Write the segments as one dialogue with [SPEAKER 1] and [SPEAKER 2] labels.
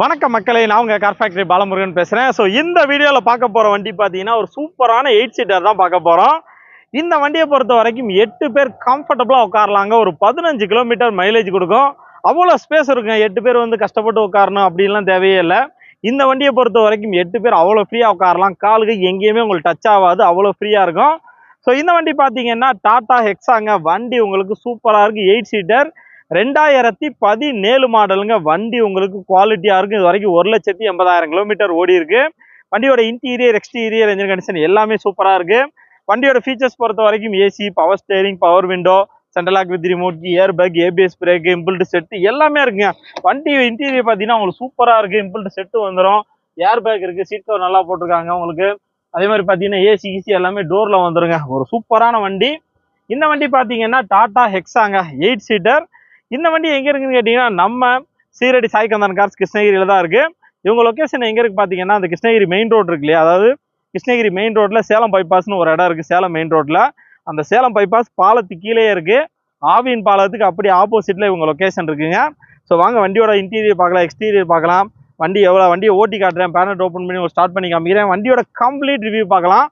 [SPEAKER 1] வணக்கம் மக்களே நான் உங்கள் கார் ஃபேக்டரி பாலமுருகன் பேசுகிறேன் ஸோ இந்த வீடியோவில் பார்க்க போகிற வண்டி பார்த்தீங்கன்னா ஒரு சூப்பரான எயிட் சீட்டர் தான் பார்க்க போகிறோம் இந்த வண்டியை பொறுத்த வரைக்கும் எட்டு பேர் கம்ஃபர்டபுளாக உட்காரலாங்க. ஒரு பதினஞ்சு கிலோமீட்டர் மைலேஜ் கொடுக்கும். அவ்வளோ ஸ்பேஸ் இருக்குங்க. எட்டு பேர் வந்து கஷ்டப்பட்டு உட்காரணும் அப்படின்லாம் தேவையே இல்லை. இந்த வண்டியை பொறுத்த வரைக்கும் எட்டு பேர் அவ்வளோ ஃப்ரீயாக உட்காரலாம். காலுக்கு எங்கேயுமே உங்களுக்கு டச் ஆகாது. அவ்வளோ ஃப்ரீயாக இருக்கும். ஸோ இந்த வண்டி பார்த்தீங்கன்னா டாட்டா ஹெக்ஸாங்க வண்டி உங்களுக்கு சூப்பராக இருக்குது எயிட் சீட்டர் ரெண்டாயிரத்தி பதினேழு மாடலுங்க. வண்டி உங்களுக்கு குவாலிட்டியாக இருக்கும் இது வரைக்கும் ஒரு லட்சத்தி எண்பதாயிரம் கிலோமீட்டர் ஓடி இருக்கு. வண்டியோட இன்டீரியர் எக்ஸ்டீரியர் என்ஜின் கண்டிஷன் எல்லாமே சூப்பராக இருக்கு. வண்டியோட ஃபீச்சர்ஸ் பொறுத்த வரைக்கும் AC power steering power window central lock with remote air bag ABS brake inbuilt set எல்லாமே இருக்குங்க. வண்டி இன்டீரியர் பார்த்தீங்கன்னா உங்களுக்கு சூப்பராக இருக்குது இம்பிள்டு செட்டு வந்துடும் ஏர் பேக் இருக்குது சீட் கவர் நல்லா போட்டிருக்காங்க உங்களுக்கு. அதே மாதிரி பார்த்தீங்கன்னா ஏசி ஈசி எல்லாமே டோரில் வந்துருங்க. ஒரு சூப்பரான வண்டி. இந்த வண்டி பார்த்தீங்கன்னா டாட்டா ஹெக்ஸாங்க எயிட் சீட்டர் இந்த வண்டி எங்கே இருக்குன்னு கேட்டிங்கன்னா நம்ம சீரடி சாய்கந்தன் கார்ஸ் கிருஷ்ணகிரியில் தான் இருக்குது இவங்க லொக்கேஷன் எங்கே இருக்குது பார்த்தீங்கன்னா அந்த கிருஷ்ணகிரி மெயின் ரோடு இருக்கு இல்லையா? அதாவது கிருஷ்ணகிரி மெயின் ரோட்டில் சேலம் பைபாஸ்னு ஒரு இடம் இருக்குது சேலம் மெயின் ரோட்டில் அந்த சேலம் பைபாஸ் பாலத்துக்கு கீழே இருக்குது ஆவின் பாலத்துக்கு அப்படி ஆப்போசிட்டில் இவங்க லொக்கேஷன் இருக்குங்க. ஸோ வாங்க வண்டியோட இன்டீரியர் பார்க்கலாம் எக்ஸ்டீரியர் பார்க்கலாம். வண்டி எவ்வளோ வண்டியை ஓட்டி காட்டுறேன் பேனட் ஓப்பன் பண்ணி ஒரு ஸ்டார்ட் பண்ணி காமிக்கிறேன். வண்டியோட கம்ப்ளீட் ரிவ்யூ பார்க்கலாம்.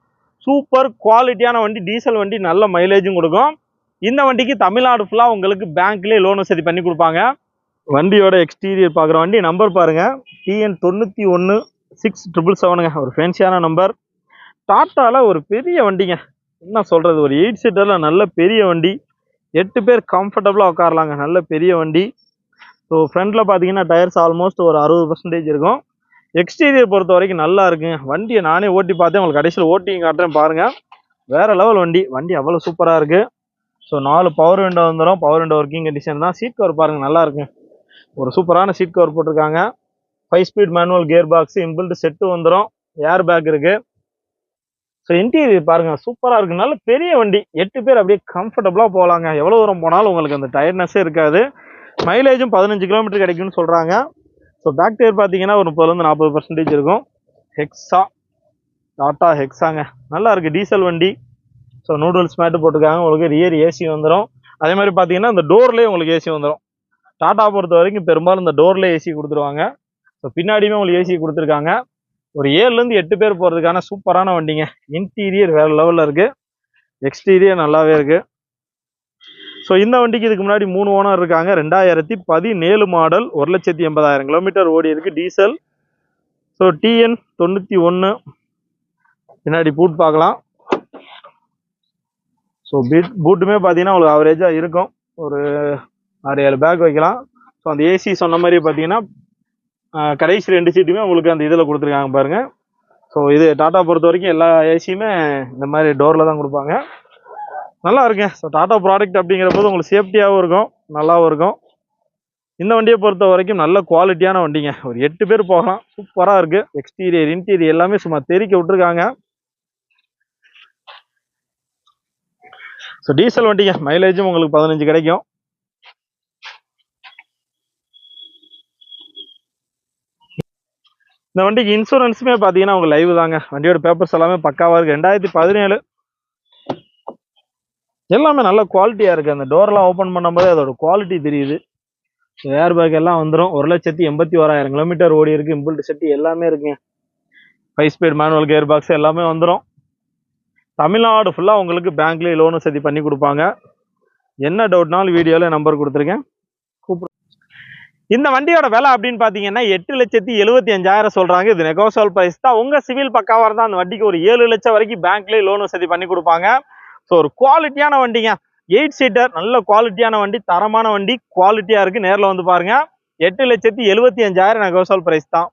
[SPEAKER 1] சூப்பர் குவாலிட்டியான வண்டி டீசல் வண்டி நல்ல மைலேஜும் கொடுக்கும். இந்த வண்டிக்கு தமிழ்நாடு ஃபுல்லாக உங்களுக்கு பேங்க்லேயே லோன் வசதி பண்ணி கொடுப்பாங்க. வண்டியோட எக்ஸ்டீரியர் பார்க்குற வண்டி நம்பர் பாருங்கள் டிஎன் தொண்ணூற்றி ஒன்று சிக்ஸ் ட்ரிபிள் செவனுங்க ஒரு ஃபேன்சியான நம்பர் டாட்டாவில் ஒரு பெரிய வண்டிங்க. என்ன சொல்கிறது ஒரு எயிட் சீட்டரில் நல்ல பெரிய வண்டி. எட்டு பேர் கம்ஃபர்டபுளாக உட்காரலாங்க. நல்ல பெரிய வண்டி. ஸோ ஃப்ரண்ட்டில் பார்த்தீங்கன்னா டயர்ஸ் ஆல்மோஸ்ட் ஒரு அறுபது பர்சன்டேஜ் இருக்கும். எக்ஸ்டீரியர் பொறுத்த வரைக்கும் நல்லா இருக்குங்க. வண்டியை நானே ஓட்டி பார்த்தேன். உங்களுக்கு கடைசியில் ஓட்டிங் காட்டுறேன் பாருங்கள் வேறு லெவல் வண்டி. வண்டி அவ்வளோ சூப்பராக இருக்குது ஸோ நாலு பவர் விண்டோ வந்துடும் பவர் விண்டோ ஒர்க்கிங் கண்டிஷன் தான். சீட் கவர் பாருங்க நல்லா ஒரு சூப்பரான சீட் கவர் போட்டிருக்காங்க. Five speed manual gear box inbuilt set வந்துடும் ஏர் பேக் இருக்குது ஸோ இன்டீரியர் பாருங்கள் சூப்பராக இருக்குது நல்ல பெரிய வண்டி. எட்டு பேர் அப்படியே கம்ஃபர்டபுளாக போகலாங்க. எவ்வளோ தூரம் போனாலும் உங்களுக்கு அந்த டயர்ட்னஸே இருக்காது. மைலேஜும் பதினஞ்சு கிலோமீட்டர் கிடைக்கும்னு சொல்கிறாங்க ஸோ பேக் டயர் பார்த்தீங்கன்னா ஒரு முப்பதுலேருந்து நாற்பது பர்சன்டேஜ் இருக்கும். ஹெக்ஸா டாட்டா ஹெக்ஸாங்க நல்லா இருக்குது டீசல் வண்டி. ஸோ நூடுல்ஸ் மேட்டு போட்டிருக்காங்க. உங்களுக்கு ரியர் ஏசி வந்துடும் அதே மாதிரி பார்த்தீங்கன்னா இந்த டோர்லேயே உங்களுக்கு ஏசி வந்துடும் டாட்டா பொறுத்த வரைக்கும் பெரும்பாலும் இந்த டோர்லேயே ஏசி கொடுத்துருவாங்க. ஸோ பின்னாடியுமே உங்களுக்கு ஏசி கொடுத்துருக்காங்க. ஒரு ஏழுலேருந்து எட்டு பேர் போகிறதுக்கான சூப்பரான வண்டிங்க. இன்டீரியர் வேறு லெவலில் இருக்குது எக்ஸ்டீரியர் நல்லாவே இருக்குது ஸோ இந்த வண்டிக்கு இதுக்கு முன்னாடி மூணு ஓனர் இருக்காங்க. ரெண்டாயிரத்தி பதினேழு மாடல் ஒரு லட்சத்தி எண்பதாயிரம் கிலோமீட்டர் ஓடி இருக்குது டீசல் ஸோ டிஎன் தொண்ணூற்றி ஒன்று பின்னாடி பூட் பார்க்கலாம். ஸோ பீட் பூட்டுமே பார்த்தீங்கன்னா உங்களுக்கு ஆவரேஜாக இருக்கும். ஒரு ஆறு ஏழு பேக் வைக்கலாம். ஸோ அந்த ஏசி சொன்ன மாதிரி பார்த்தீங்கன்னா கடைசி ரெண்டு சீட்டுமே உங்களுக்கு அந்த இதில் கொடுத்துருக்காங்க பாருங்கள் ஸோ இது டாட்டா பொறுத்த வரைக்கும் எல்லா ஏசியுமே இந்த மாதிரி டோரில் தான் கொடுப்பாங்க. நல்லா இருக்குங்க. ஸோ டாட்டா ப்ராடக்ட் அப்படிங்கிற போது உங்களுக்கு சேஃப்டியாகவும் இருக்கும். நல்லாவும் இருக்கும். இந்த வண்டியை பொறுத்த வரைக்கும் நல்ல குவாலிட்டியான வண்டிங்க. ஒரு எட்டு பேர் போகலாம். சூப்பராக இருக்குது எக்ஸ்டீரியர் இன்டீரியர் எல்லாமே சும்மா தெரிக்க விட்டுருக்காங்க. ஸோ டீசல் வண்டிங்க மைலேஜும் உங்களுக்கு பதினஞ்சு கிடைக்கும். இந்த வண்டிக்கு இன்சூரன்ஸுமே பார்த்தீங்கன்னா உங்கள் லைவ் தாங்க. வண்டியோட பேப்பர்ஸ் எல்லாமே பக்காவாக இருக்குது ரெண்டாயிரத்தி பதினேழு. எல்லாமே நல்ல குவாலிட்டியாக இருக்குது அந்த டோர்லாம் ஓப்பன் பண்ணும்போது அதோட குவாலிட்டி தெரியுது. ஏர் பேக் எல்லாம் வந்துடும் ஒரு லட்சத்தி எண்பத்தி ஓராயிரம் கிலோமீட்டர் ஓடி இருக்குது இம்புல்ட் செட்டு எல்லாமே இருக்குங்க. Five speed manual gear box எல்லாமே வந்துடும் தமிழ்நாடு ஃபுல்லாக உங்களுக்கு பேங்க்லேயே லோனு சதி பண்ணி கொடுப்பாங்க. என்ன டவுட்னாலும் வீடியோவில் நம்பர் கொடுத்துருக்கேன். கூப்பிடு இந்த வண்டியோட விலை அப்படின்னு பார்த்தீங்கன்னா எட்டு லட்சத்தி எழுபத்தி அஞ்சாயிரம் சொல்கிறாங்க இது நெகோசியல் ப்ரைஸ் தான். உங்கள் சிவில் பக்காவாக இருந்தால் அந்த வண்டிக்கு ஒரு ஏழு லட்சம் வரைக்கும் பேங்க்லேயே லோன் வசதி பண்ணி கொடுப்பாங்க. ஸோ ஒரு குவாலிட்டியான வண்டிங்க. எயிட் சீட்டர் நல்ல குவாலிட்டியான வண்டி தரமான வண்டி குவாலிட்டியாக இருக்குது நேரில் வந்து பாருங்கள் எட்டு லட்சத்தி எழுபத்தி அஞ்சாயிரம் நெகோசியல் ப்ரைஸ் தான்.